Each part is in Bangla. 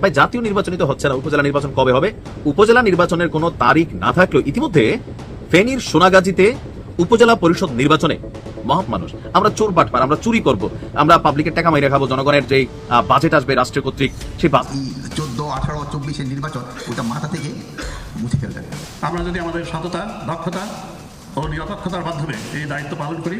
ভাই, জাতীয় নির্বাচনই তো হচ্ছে না। উপজেলা নির্বাচন কবে হবে? উপজেলা নির্বাচনের কোনো তারিখ না থাকলেও ইতিমধ্যে ফেনীর সোনাগাজীতে উপজেলা পরিষদ নির্বাচনে মহৎ মানুষ। আমরা চোর বাটপার, আমরা চুরি করব। আমরা পাবলিকের টাকা মাইরে খাব, জনগণের যে বাজেট আসবে রাষ্ট্রের কর্তৃক, সেই চোদ্দ, আঠারো, চব্বিশের নির্বাচন, ওটা মাথা থেকে মুছে ফেলতে আমরা যদি আমাদের সততা, দক্ষতা ও নিরপেক্ষতার মাধ্যমে এই দায়িত্ব পালন করি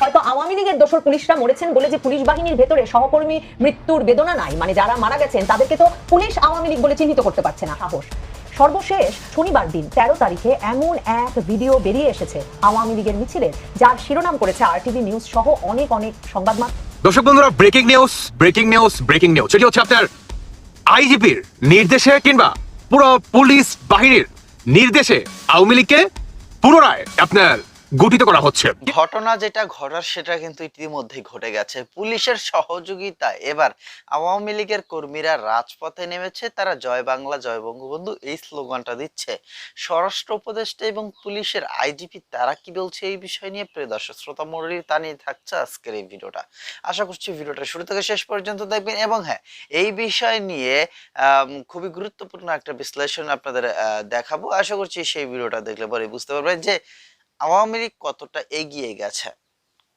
হয়তো আওয়ামী লীগের দোসর পুলিশরা মরেছেন বলে যে পুলিশ বাহিনীর ভেতরে সহকর্মী মৃত্যুর বেদনা নাই। মানে যারা মারা গেছেন, তাদেরকে তো পুলিশ আওয়ামী লীগ বলে চিহ্নিত করতে পারছে না। সাহস। সর্বশেষ শনিবার দিন, তেরো তারিখে এমন এক ভিডিও বেরিয়ে এসেছে আওয়ামী লীগের মিছিলের যার শিরোনাম করেছে আরটিভি নিউজ সহ অনেক অনেক সংবাদ মাধ্যম। দর্শক বন্ধুরা breaking news breaking news breaking news সেটি হচ্ছে আপনার আইজিপির নির্দেশে কিংবা পুরো পুলিশ বাহিনীর নির্দেশে আওয়ামী লীগকে পুনরায় আপনার গঠিত করা হচ্ছে। ঘটনা যেটা ঘটার সেটা কিন্তু ইতিমধ্যেই ঘটে গেছে। পুলিশের সহযোগিতা এবার আওয়ামী লীগের কর্মীরা রাজপথে নেমেছে, তারা জয় বাংলা, জয় বঙ্গবন্ধু এই স্লোগানটা দিচ্ছে। স্বরাষ্ট্র উপদেষ্টা এবং পুলিশের আইজিপি তারা কি বলছে এই বিষয় নিয়ে? প্রিয় দর্শক, শ্রোতা মন্ডলীর তা নিয়ে থাকছে আজকের এই ভিডিওটা। আশা করছি ভিডিওটা শুরু থেকে শেষ পর্যন্ত দেখবেন এবং হ্যাঁ এই বিষয় নিয়ে খুবই গুরুত্বপূর্ণ একটা বিশ্লেষণ আপনাদের দেখাবো। আশা করছি সেই ভিডিওটা দেখলে পরে বুঝতে পারবেন যে আওয়ামী লীগ কতটা এগিয়ে গেছে,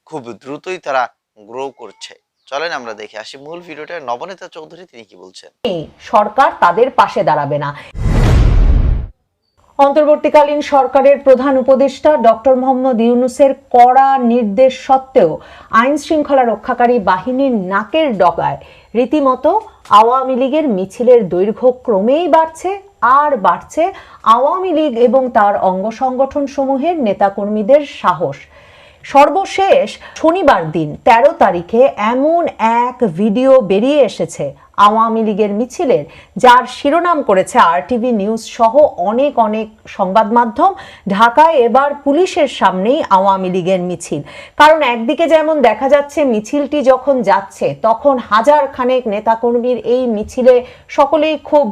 খুব দ্রুতই তারা গ্রো করছে। চলেন আমরা দেখে আসি মূল ভিডিওটা। নবনেতা চৌধুরী তিনি কি বলছেন? সরকার তাদের পাশে দাঁড়াবে না। অন্তর্বর্তীকালীন সরকারের প্রধান উপদেষ্টা ডক্টর মোহাম্মদ ইউনুসের কড়া নির্দেশ সত্ত্বেও আইন শৃঙ্খলা রক্ষাকারী বাহিনীর নাকের ডগায় রীতিমতো আওয়ামী লীগের মিছিলের দৈর্ঘ্য ক্রমেই বাড়ছে। আর বাড়ছে আওয়ামী লীগ এবং তার অঙ্গ সংগঠন সমূহের নেতাকর্মীদের সাহস। সর্বশেষ শনিবার দিন ১৩ তারিখে এমন এক ভিডিও বেরিয়ে এসেছে। আওয়ামী লীগের মিছিলের, যার শিরোনাম করেছে আরটিভি নিউজ সহ অনেক অনেক সংবাদ মাধ্যম, ঢাকায় এবার পুলিশের সামনেই আওয়ামী লীগের মিছিল। কারণ একদিকে যেমন দেখা যাচ্ছে মিছিলটি যখন যাচ্ছে, তখন হাজার খানেক নেতাকর্মীর এই মিছিলে সকলেই খুব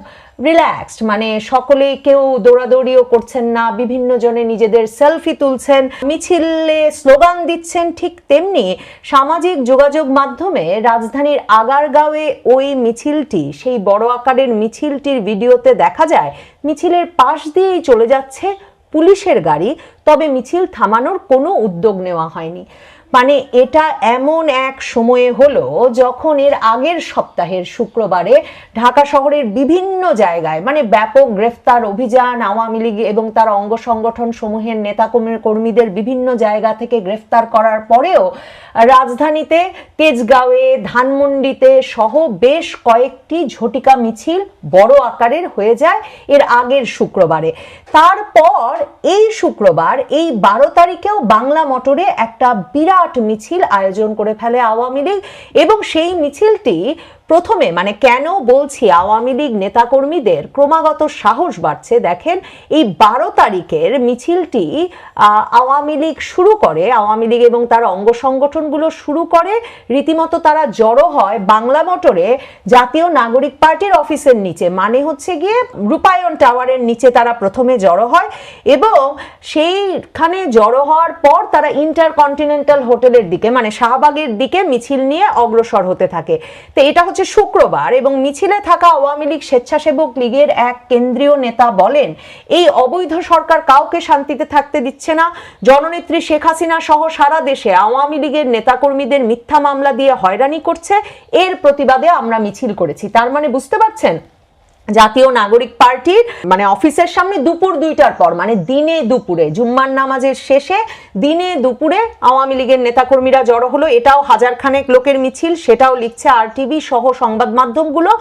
রিল্যাক্সড মানে সকলেই কেউ দৌড়াদৌড়িও করছেন না, বিভিন্ন জনে নিজেদের সেলফি তুলছেন। মিছিলে স্লোগান দিচ্ছেন ঠিক তেমনি সামাজিক যোগাযোগ মাধ্যমে রাজধানীর আগারগাঁওয়ে ওই মিছিলটি, সেই বড় আকারের মিছিলটির ভিডিওতে দেখা যায়, মিছিলের পাশ দিয়েই চলে যাচ্ছে পুলিশের গাড়ি, তবে মিছিল থামানোর কোনো উদ্যোগ নেওয়া হয়নি। মানে এটা এমন এক সময়ে হলো যখন এর আগের সপ্তাহের শুক্রবারে ঢাকা শহরের বিভিন্ন জায়গায় মানে ব্যাপক গ্রেফতার অভিযান, আওয়ামী লীগ এবং তার অঙ্গ সংগঠন সমূহের নেতাকর্মী কর্মীদের বিভিন্ন জায়গা থেকে গ্রেফতার করার পরেও রাজধানীতে তেজগাঁওয়ে, ধানমন্ডিতে সহ বেশ কয়েকটি ঝটিকা মিছিল বড় আকারের হয়ে যায় এর আগের শুক্রবারে। তারপর এই শুক্রবার, এই বারো তারিখেও বাংলা মোটরে একটা বিরাট মিছিল আয়োজন করে ফেলে আওয়ামী লীগ এবং সেই মিছিলটি প্রথমে মানে কেন বলছি আওয়ামী লীগ নেতাকর্মীদের ক্রমাগত সাহস বাড়ছে? দেখেন, এই বারো তারিখের মিছিলটি আওয়ামী লীগ শুরু করে, আওয়ামী লীগ এবং তার অঙ্গ সংগঠনগুলো শুরু করে, রীতিমতো তারা জড়ো হয় বাংলা মোটরে জাতীয় নাগরিক পার্টির অফিসের নিচে। মানে হচ্ছে গিয়ে রূপায়ণ টাওয়ারের নিচে তারা প্রথমে জড়ো হয় এবং সেইখানে জড়ো হওয়ার পর তারা ইন্টারকন্টিনেন্টাল হোটেলের দিকে মানে শাহবাগের দিকে মিছিল নিয়ে অগ্রসর হতে থাকে। তো এটা হচ্ছে শুক্রবার এবং মিছিলে থাকা আওয়ামী লীগ স্বেচ্ছাসেবক লীগের এক কেন্দ্রীয় নেতা বলেন, এই অবৈধ সরকার কাউকে শান্তিতে থাকতে দিচ্ছে না। জননেত্রী শেখ হাসিনা সহ সারা দেশে আওয়ামী লীগের নেতাকর্মীদের মিথ্যা মামলা দিয়ে হয়রানি করছে। এর প্রতিবাদে আমরা মিছিল করেছি। তার মানে বুঝতে পারছেন? জাতীয় নাগরিক পার্টির মানে অফিসের সামনে দুপুর দুইটার পর মানে দিনে দুপুরে, জুম্মার নামাজের শেষে দিনে দুপুরে আওয়ামী লীগের নেতাকর্মীরা জড়ো হলো। এটাও হাজার খানেক লোকের মিছিল, সেটাও লিখছে আরটিভি সহ সংবাদ মাধ্যমগুলো।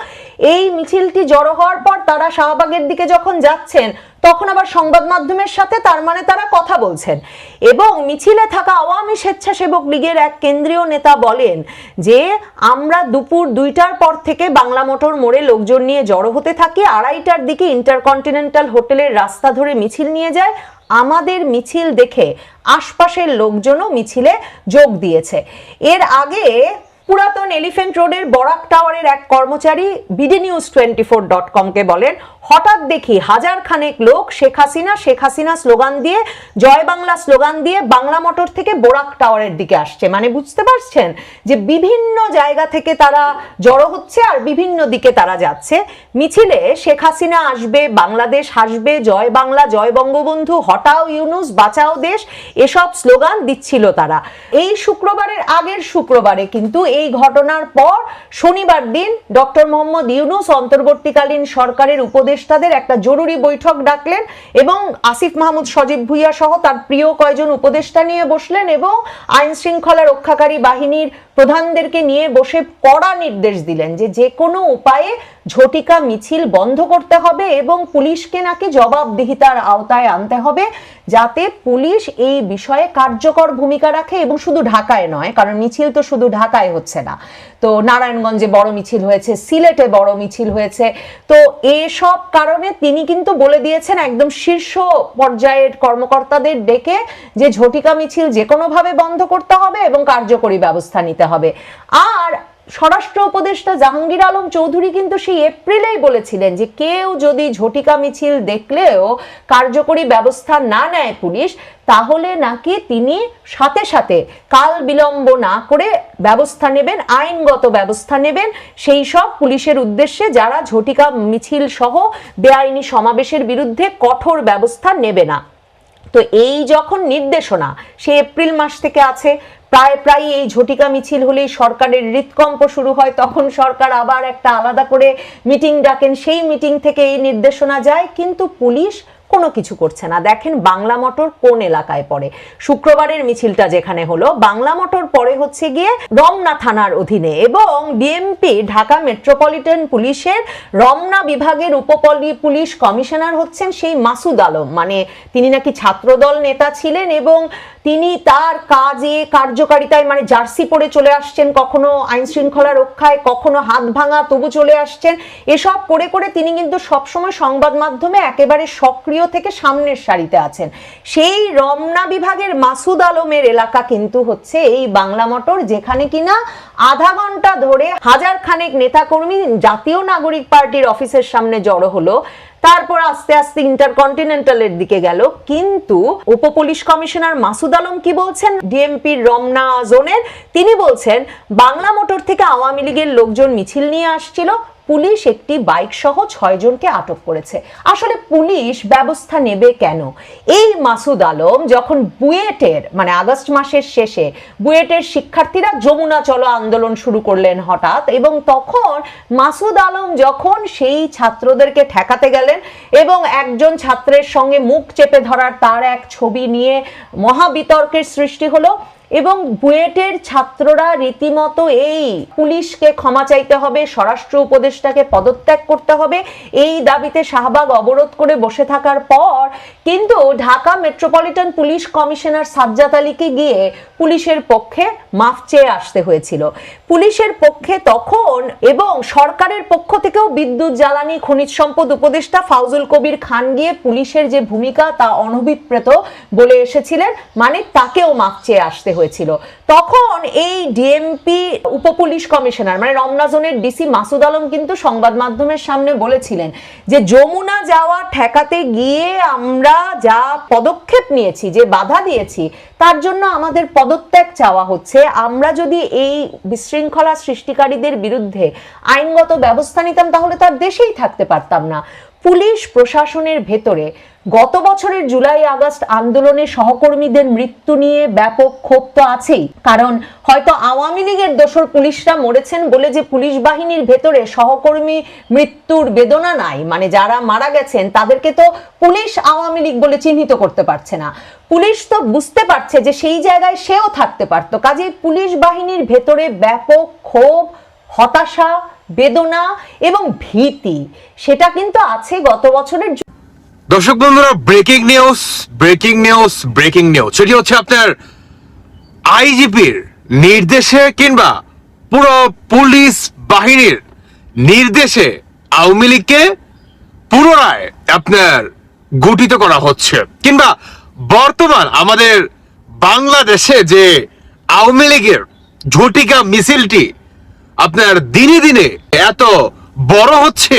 এই মিছিলটি জড়ো হওয়ার পর তারা শাহবাগের দিকে যখন যাচ্ছেন তখন আবার সংবাদ মাধ্যমের সাথে তার মানে তারা কথা বলছেন। এবং মিছিলে থাকা আওয়ামী স্বেচ্ছাসেবক লীগের এক কেন্দ্রীয় নেতা বলেন যে, আমরা দুপুর দুইটার পর থেকে বাংলা মোটর মোড়ে লোকজন নিয়ে জড়ো হতে থাকি, আড়াইটার দিকে ইন্টারকন্টিনেন্টাল হোটেলের রাস্তা ধরে মিছিল নিয়ে যায়। আমাদের মিছিল দেখে আশপাশের লোকজনও মিছিলে যোগ দিয়েছে। এর আগে পুরাতন এলিফেন্ট রোডের বরাক টাওয়ারের এক কর্মচারী BD news twenty four dot কমকে বলেন, হঠাৎ দেখি হাজার খানেক লোক শেখ হাসিনা শেখ হাসিনা স্লোগান দিয়ে, জয় বাংলা স্লোগান দিয়ে বাংলা মোটর থেকে বোরাক টাওয়ারের দিকে আসছে। মানে বুঝতে পারছেন যে বিভিন্ন জায়গা থেকে তারা জড়ো হচ্ছে আর বিভিন্ন দিকে তারা যাচ্ছে। মিছিলে শেখ হাসিনা আসবে, বাংলাদেশ হাসবে, জয় বাংলা, জয় বঙ্গবন্ধু, হটাও ইউনুস, বাঁচাও দেশ, এসব স্লোগান দিচ্ছিল তারা। এই শুক্রবারের আগের শুক্রবারে কিন্তু এই ঘটনার পর শনিবার দিন ডক্টর মোহাম্মদ ইউনুস অন্তর্বর্তীকালীন সরকারের উপদেষ্টাদের একটা জরুরি বৈঠক ডাকলেন এবং আসিফ মাহমুদ, সজীব ভুইয়া সহ তার প্রিয় কয়জন উপদেষ্টা নিয়ে বসলেন এবং আইন শৃঙ্খলা রক্ষাকারী বাহিনীর প্রধানদেরকে নিয়ে বসে কড়া নির্দেশ দিলেন যে যে কোনো উপায়ে ঝটিকা মিছিল বন্ধ করতে হবে এবং পুলিশকে নাকি জবাবদিহিতার আওতায় আনতে হবে যাতে পুলিশ এই বিষয়ে কার্যকর ভূমিকা রাখে এবং শুধু ঢাকায় নয়, কারণ মিছিল তো শুধু ঢাকায় হচ্ছে। না। তো নারায়ণগঞ্জে বড় মিছিল হয়েছে, সিলেটে বড় মিছিল হয়েছে। তো এসব কারণে তিনি কিন্তু বলে দিয়েছেন একদম শীর্ষ পর্যায়ের কর্মকর্তাদের ডেকে যে ঝটিকা মিছিল যে কোনোভাবে বন্ধ করতে হবে এবং কার্যকরী ব্যবস্থা নিতে হবে। আর স্বরাষ্ট্র উপদেষ্টা জাহাঙ্গীর আলম চৌধুরী কিন্তু সেই এপ্রিলেই বলেছিলেন যে কেউ যদি ঝটিকা মিছিল দেখলেও কার্যকরী ব্যবস্থা না নেয় পুলিশ, তাহলে নাকি তিনি সাথে সাথে কাল বিলম্ব না করে ব্যবস্থা নেবেন, আইনগত ব্যবস্থা নেবেন। সেই সব পুলিশের উদ্দেশ্যে যারা ঝটিকা মিছিল সহ বেআইনি সমাবেশের বিরুদ্ধে কঠোর ব্যবস্থা নেবে না। তো এই যখন নির্দেশনা, সে এপ্রিল মাস থেকে আছে প্রায় প্রায় এই ঝটিকা মিছিল হলেই সরকারের হৃৎকম্প শুরু হয়, তখন সরকার আবার একটা আলাদা করে মিটিং ডাকেন। সেই মিটিং থেকে এই নির্দেশনা যায়, কিন্তু পুলিশ কোনো কিছু করছে না। দেখেন বাংলা মোটর কোন এলাকায় পড়ে। শুক্রবারের মিছিলটা যেখানে হলো, বাংলা মোটর পরে হচ্ছে গিয়ে রমনা থানার অধীনে এবং ডিএমপি, ঢাকা মেট্রোপলিটন পুলিশের রমনা বিভাগের উপপলি পুলিশ কমিশনার হচ্ছেন সেই মাসুদ আলম। মানে তিনি নাকি ছাত্রদল নেতা ছিলেন এবং তিনি তার কাজে, কার্যকারিতায় মানে জার্সি পরে চলে আসছেন, কখনো আইন শৃঙ্খলা রক্ষায়, কখনো হাত ভাঙা তবু চলে আসছেন, এসব করে করে তিনি কিন্তু সবসময় সংবাদ মাধ্যমে একেবারে সক্রিয় থেকে সামনের সারিতে আছেন। সেই রমনা বিভাগের মাসুদ আলমের এলাকা কিন্তু হচ্ছে এই বাংলা মোটর, যেখানে কিনা আধা ঘণ্টা ধরে হাজার খানেক নেতাকর্মী জাতীয় নাগরিক পার্টির অফিসের সামনে জড়ো হলো। তারপর আস্তে আস্তে ইন্টারকন্টিনেন্টালের দিকে গেল। কিন্তু উপপুলিশ কমিশনার মাসুদ আলম কি বলছেন? ডিএমপি রমনা জোনের। তিনি বলছেন, বাংলা মোটর থেকে আওয়ামী লীগের লোকজন মিছিল নিয়ে আসছিল। পুলিশ একটি বাইক সহ ছয় জনকে আটক করেছে। আসলে পুলিশ ব্যবস্থা নেবে কেন? এই মাসুদ আলম যখন বুয়েটের মানে আগস্ট মাসের শেষে বুয়েটের শিক্ষার্থীরা যমুনা চলো আন্দোলন শুরু করলেন হঠাৎ এবং তখন মাসুদ আলম যখন সেই ছাত্রদেরকে ঠেকাতে গেলেন এবং একজন ছাত্রের সঙ্গে মুখ চেপে ধরার তার এক ছবি নিয়ে মহাবিতর্কের সৃষ্টি হলো এবং বুয়েটের ছাত্ররা রীতিমতো এই পুলিশকে ক্ষমা চাইতে হবে, স্বরাষ্ট্র উপদেষ্টাকে পদত্যাগ করতে হবে। এই দাবিতে শাহবাগ অবরোধ করে বসে থাকার পর কিন্তু Dhaka metropolitan police commissioner Sajjad আলীকে গিয়ে পুলিশের পক্ষে মাফ চেয়ে আসতে হয়েছিল। পুলিশের পক্ষে তখন এবং সরকারের পক্ষ থেকেও বিদ্যুৎ, জ্বালানি, খনিজ সম্পদ উপদেষ্টা ফাউজুল কবির খান গিয়ে পুলিশের যে ভূমিকা তা অনভিপ্রেত বলে এসেছিলেন মানে তাকেও মাফ চেয়ে আসতে হয়েছিল। তখন এই ডিএমপি উপপুলিশ কমিশনার মানে রমনা জোনের ডিসি মাসুদ আলম কিন্তু সংবাদ মাধ্যমের সামনে বলেছিলেন যে, যমুনা যাওয়া ঠেকাতে গিয়ে আমরা যা পদক্ষেপ নিয়েছি, যে বাধা দিয়েছি, তার জন্য আমাদের পদত্যাগ চাওয়া হচ্ছে। আমরা যদি এই বিশৃঙ্খলা সৃষ্টিকারীদের বিরুদ্ধে আইনগত ব্যবস্থা নিতাম, তাহলে তার দেশেই থাকতে পারতাম না। পুলিশ প্রশাসনের ভেতরে গত বছরের জুলাই আগস্ট আন্দোলনে সহকর্মীদের মৃত্যু নিয়ে ব্যাপক ক্ষোভ তো আছেই। কারণ হয়তো আওয়ামী লীগের দোসর পুলিশরা মরেছেন বলে যে পুলিশ বাহিনীর ভেতরে সহকর্মী মৃত্যুর বেদনা নাই। মানে যারা মারা গেছেন, তাদেরকে তো পুলিশ আওয়ামী লীগ বলে চিহ্নিত করতে পারছে না। পুলিশ তো বুঝতে পারছে যে সেই জায়গায় সেও থাকতে পারতো। কাজেই পুলিশ বাহিনীর ভেতরে ব্যাপক ক্ষোভ, হতাশা বেদনা এবং ভীতি, সেটা কিন্তু আছে গত বছরের দর্শক বন্ধুরা breaking news breaking news breaking news সেটি হচ্ছে আপনার আইজিপির নির্দেশে কিংবা পুরো পুলিশ বাহিনীর নির্দেশে আওয়ামী লীগকে পুনরায় আপনার গঠিত করা হচ্ছে। কিংবা বর্তমান আমাদের বাংলাদেশে যে আওয়ামী লীগের ঝটিকা মিছিলটি আপনার দিনে দিনে এত বড় হচ্ছে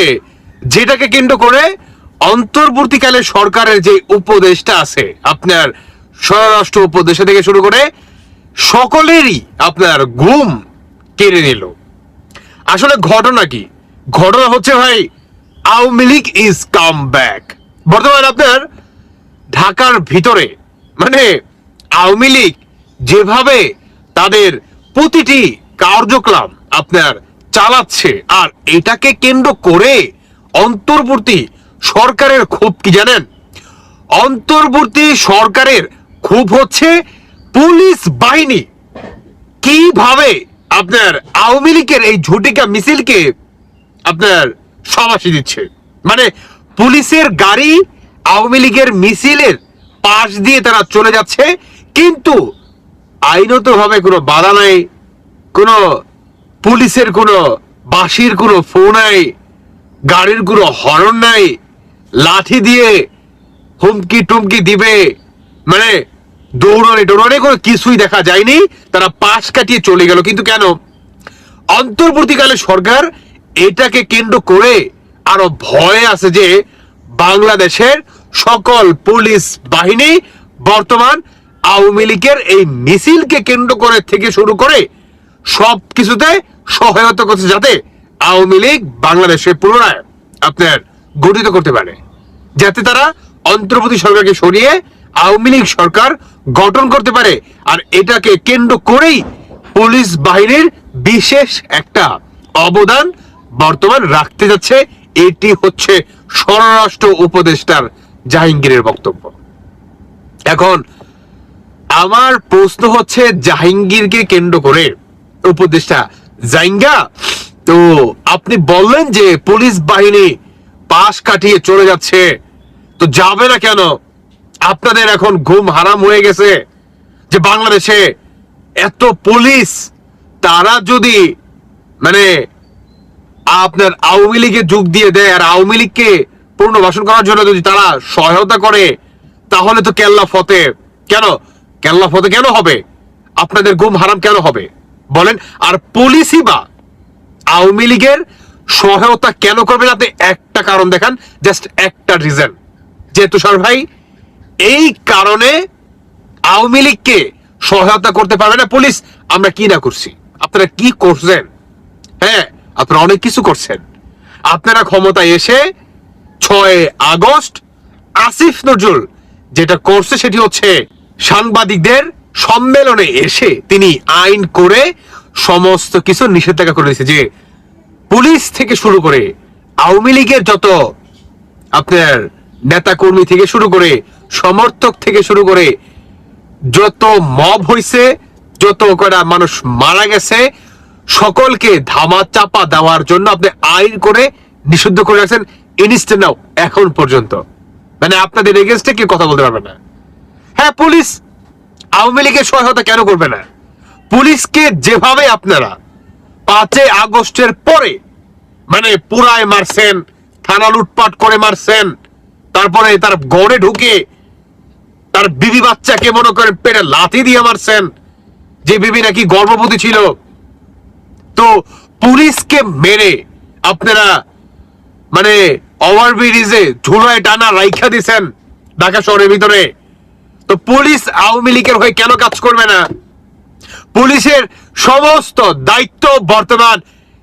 যেটাকে কেন্দ্র করে অন্তর্বর্তীকালে সরকারের যে উপদেশটা আছে, আপনার স্বরাষ্ট্র উপদেশা থেকে শুরু করে সকলেরই আপনার ঘুম কেড়ে নিল। আসলে ঘটনা কি? ঘটনা হচ্ছে ভাই, Awami League is come back বর্তমানে আপনার ঢাকার ভিতরে মানে আওয়ামী লীগ যেভাবে তাদের প্রতিটি কার্যক্রম আপনার চালাচ্ছে। আর এটাকে কেন্দ্র করে অন্তর্বর্তী সরকারের ক্ষোভ কি জানেন? অন্তর্বর্তী সরকারের ক্ষোভ হচ্ছে পুলিশ বাহিনী। কীভাবে আপনার আওয়ামী লীগের এই ঝুটিকা মিছিলকে আপনার সমাসি দিচ্ছে? মানে পুলিশের গাড়ি আওয়ামী লীগের মিছিলের পাশ দিয়ে তারা চলে যাচ্ছে, কিন্তু আইনত ভাবে কোনো বাধা নাই, কোনো পুলিশের কোনো বাঁশির কোনো ফোন নাই, গাড়ির কোনো হরন নাই, লাঠি দিয়ে হুমকি টুমকি দিবে। মানে দৌড়ানি দৌড়ানি কোনো কিছুই দেখা যায়নি, তারা পাশ কাটিয়ে চলে গেল। কিন্তু কেন? অন্তর্বর্তীকালে সরকার এটাকে কেন্দ্র করে আরও ভয়ে আছে যে বাংলাদেশের সকল পুলিশ বাহিনী বর্তমান আওয়ামী লীগের এই মিছিলকে কেন্দ্র করে থেকে শুরু করে সব কিছুতে সহায়তা করছে যাতে আওয়ামী লীগ বাংলাদেশে পুনরায় আপনার গঠিত করতে পারে, যাতে তারা অন্তর্বর্তী সরকারকে সরিয়ে আওয়ামী লীগ সরকার গঠন করতে পারে। আর এটাকে কেন্দ্র করেই পুলিশ বাহিনীর বিশেষ একটা অবদান বর্তমান রাখতে যাচ্ছে। এটি হচ্ছে স্বরাষ্ট্র উপদেষ্টার জাহাঙ্গীরের বক্তব্য। এখন আমার প্রশ্ন হচ্ছে জাহাঙ্গীরকে কেন্দ্র করে উপদেষ্টা জাইঙ্গা, তো আপনি বললেন যে পুলিশ বাহিনী পাশ কাটিয়ে চলে যাচ্ছে, তো যাবে না কেন? আপনাদের এখন ঘুম হারাম হয়ে গেছে যে বাংলাদেশে এত পুলিশ, তারা যদি মানে আপনার আওয়ামী লীগে যোগ দিয়ে দেয় আর আওয়ামী লীগকে পুনর্বাসন করার জন্য যদি তারা সহায়তা করে, তাহলে তো কেল্লা ফতে। কেন? কেল্লা ফতে কেন হবে? আপনাদের ঘুম হারাম কেন হবে? বলেন, আর পুলিশই বা আওয়ামী লীগের সহায়তা কেন করবে না আপনি একটা কারণ দেখান জাস্ট একটা রিজন যে তুষার ভাই, এই কারণে আওয়ামী লীগকে সহায়তা করতে পারবে না পুলিশ। আমরা কি না করছি? আপনারা কি করছেন? হ্যাঁ আপনারা অনেক কিছু করছেন। আপনারা ক্ষমতায় এসে ছয় আগস্ট আসিফ নজরুল যেটা করছে সেটি হচ্ছে সাংবাদিকদের সম্মেলনে এসে তিনি আইন করে সমস্ত কিছু নিষেধাজ্ঞা করে দিয়েছে যে পুলিশ থেকে শুরু করে আওয়ামী লীগের যত আপনার নেতা কর্মী থেকে শুরু করে সমর্থক থেকে শুরু করে যত মব হইছে, যত কটা মানুষ মারা গেছে, সকলকে ধামা চাপা দেওয়ার জন্য আপনি আইন করে নিষিদ্ধ করে রাখছেন ইনস্ট্যান্ট নাও এখন পর্যন্ত। মানে আপনাদের এগেনস্টে কি কথা বলতে পারবে না। হ্যাঁ পুলিশ আওয়ামী লীগের সহায়তা কেন করবে না? পুলিশকে যেভাবে আপনারা পাঁচই আগস্টের পরে মানে পুরায় মারছেন, থানা লুটপাট করে মারছেন, তারপরে তার গড়ে ঢুকে তার বিবি বাচ্চাকে মনে করেন পেটে লাথি দিয়ে মারছেন, যে বিবি নাকি গর্ভবতী ছিল। তো পুলিশকে মেরে আপনারা মানে ওভারব্রিজে ঝুলায় টানা রাইখা দিছেন ঢাকা শহরের ভিতরে। তো পুলিশ আওয়ামী লীগের হয়ে কেন কাজ করবে না? পুলিশের সমস্ত দায়িত্ব বর্তমান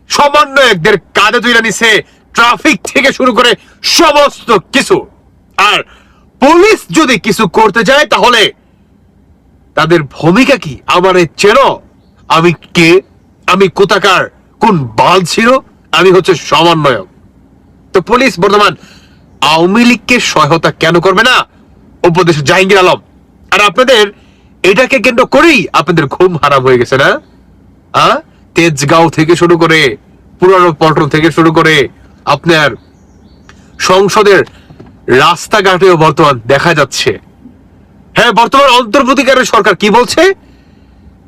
সমন্বয়কদের কাঁধে তুলে নিছে ট্রাফিক থেকে শুরু করে সমস্ত কিছু। আর পুলিশ যদি কিছু করতে যায় তাহলে তাদের ভূমিকা কি? আমার চেনো? আমি কে? আমি কোথাকার? কোন বাল ছিল? আমি হচ্ছে সমন্বয়ক। তো পুলিশ বর্তমান আওয়ামী লীগকে সহায়তা কেন করবে না? উপদেশ জাহাঙ্গীর আলম আর আপনাদের এটাকে কেন্দ্র করেই আপনাদের ঘুম হারাম হয়ে গেছে, না? আ? তেজগাঁও থেকে শুরু করে, পুরানো পল্টন থেকে শুরু করে আপনার সংসদের রাস্তাঘাটেও বর্তমান দেখা যাচ্ছে। হ্যাঁ বর্তমান অন্তর্বর্তীকালীন সরকার কি বলছে?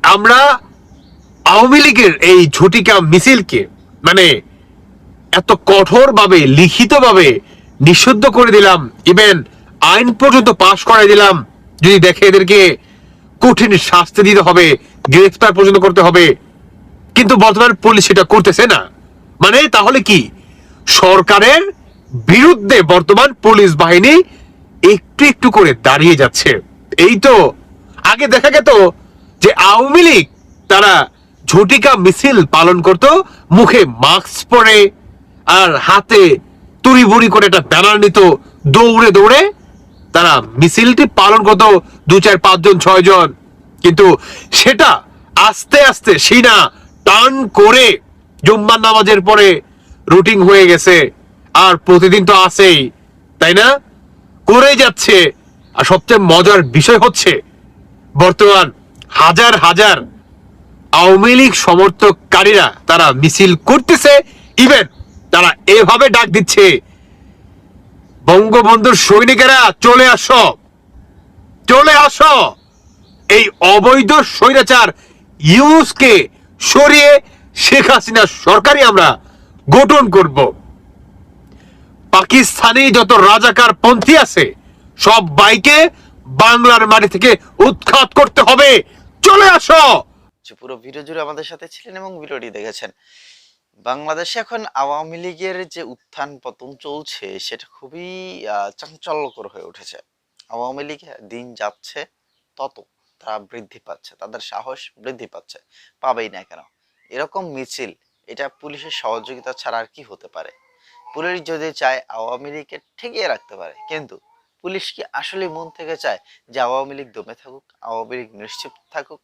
আমরা আওয়ামী লীগের এই ঝুটিকা মিছিলকে মানে এত কঠোর ভাবে লিখিত ভাবে নিষিদ্ধ করে দিলাম, ইভেন আইন পর্যন্ত পাশ করে দিলাম যদি দেখে এদেরকে কঠিন শাস্তি দিতে হবে, গ্রেফতার পর্যন্ত করতে হবে, কিন্তু বর্তমান পুলিশ সেটা করতেছে না। মানে তাহলে কি? সরকারের বিরুদ্ধে বর্তমান পুলিশ বাহিনী একটু একটু করে দাঁড়িয়ে যাচ্ছে। এই তো আগে দেখা গেত যে আওয়ামী লীগ তারা ঝটিকা মিছিল পালন করত, মুখে মাস্ক পরে, আর হাতে তুড়ি বুড়ি করে একটা ব্যানার নিত, দৌড়ে দৌড়ে তারা মিছিলটি পালন করতো দু চার পাঁচজন ছয় জন কিন্তু সেটা আস্তে আস্তে সিনা টান করে জুম্মার নামাজের পরে রুটিন হয়ে গেছে। আর প্রতিদিন তো আসেই তাই না? করে যাচ্ছে। আর সবচেয়ে মজার বিষয় হচ্ছে, বর্তমান হাজার হাজার আওয়ামী লীগ সমর্থককারীরা তারা মিছিল করতেছে। ইভেন তারা এভাবে ডাক দিচ্ছে। বঙ্গবন্ধুর সৈনিকেরা চলে আসো। চলে আসো। এই অবৈধ স্বৈরাচার ইউজকে সরিয়ে শেখ হাসিনা সরকারই আমরা গঠন করব। পাকিস্তানি যত রাজাকার পন্থী আছে, সব বাইকে বাংলার মাটি থেকে উৎখাত করতে হবে। চলে আসো। পুরো ভিডিও জুড়ে আমাদের সাথে ছিলেন এবং ভিডিওটি দেখেছেন। বাংলাদেশে এখন আওয়ামী লীগের যে উত্থান পতন চলছে, সেটা খুবই চাঞ্চল্যকর হয়ে উঠেছে। আওয়ামী লীগ দিন যাচ্ছে তত তারা বৃদ্ধি পাচ্ছে, তাদের সাহস বৃদ্ধি পাচ্ছে, পাবেই না কেন? এরকম মিছিল, এটা পুলিশের সহযোগিতা ছাড়া আর কি হতে পারে? পুলিশ যদি চায় আওয়ামী লীগকে ঠেকিয়ে রাখতে পারে, কিন্তু পুলিশ কি আসলে মন থেকে চায় যে আওয়ামী লীগ দমে থাকুক, আওয়ামী লীগ নিশ্চিত থাকুক?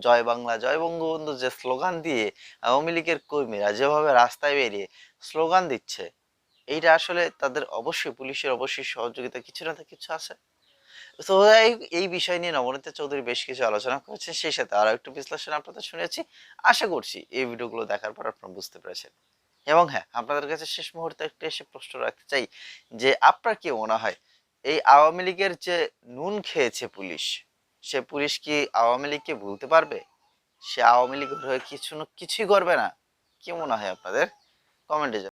জয় বাংলা, জয় বঙ্গবন্ধু যে স্লোগান দিয়ে আওয়ামী লীগের কর্মীরা যেভাবে রাস্তায় বেরিয়ে স্লোগান দিচ্ছে, এইটা আসলে তাদের অবশ্যই পুলিশের অবশ্যই সহযোগিতা, কিছু না কিছু আছে। তো এই- বিষয় নিয়ে নবনীতা চৌধুরী বেশ কিছু আলোচনা করেছেন, সেই সাথে আরও একটু বিশ্লেষণ আপনাদের শুনেছি। আশা করছি এই ভিডিওগুলো দেখার পর আপনারা বুঝতে পেরেছেন। এবং হ্যাঁ আপনাদের কাছে শেষ মুহূর্তে একটু এসে প্রশ্ন রাখতে চাই, যে আপনার কি মনে হয়, এই আওয়ামী লীগের যে নুন খেয়েছে পুলিশ সে পুলিশ কি আওয়ামী লীগকে ভুলতে পারবে? সে আওয়ামী লীগ হয়ে কিছু না, কিছুই করবে না। কি মনে হয় আপনাদের? কমেন্টে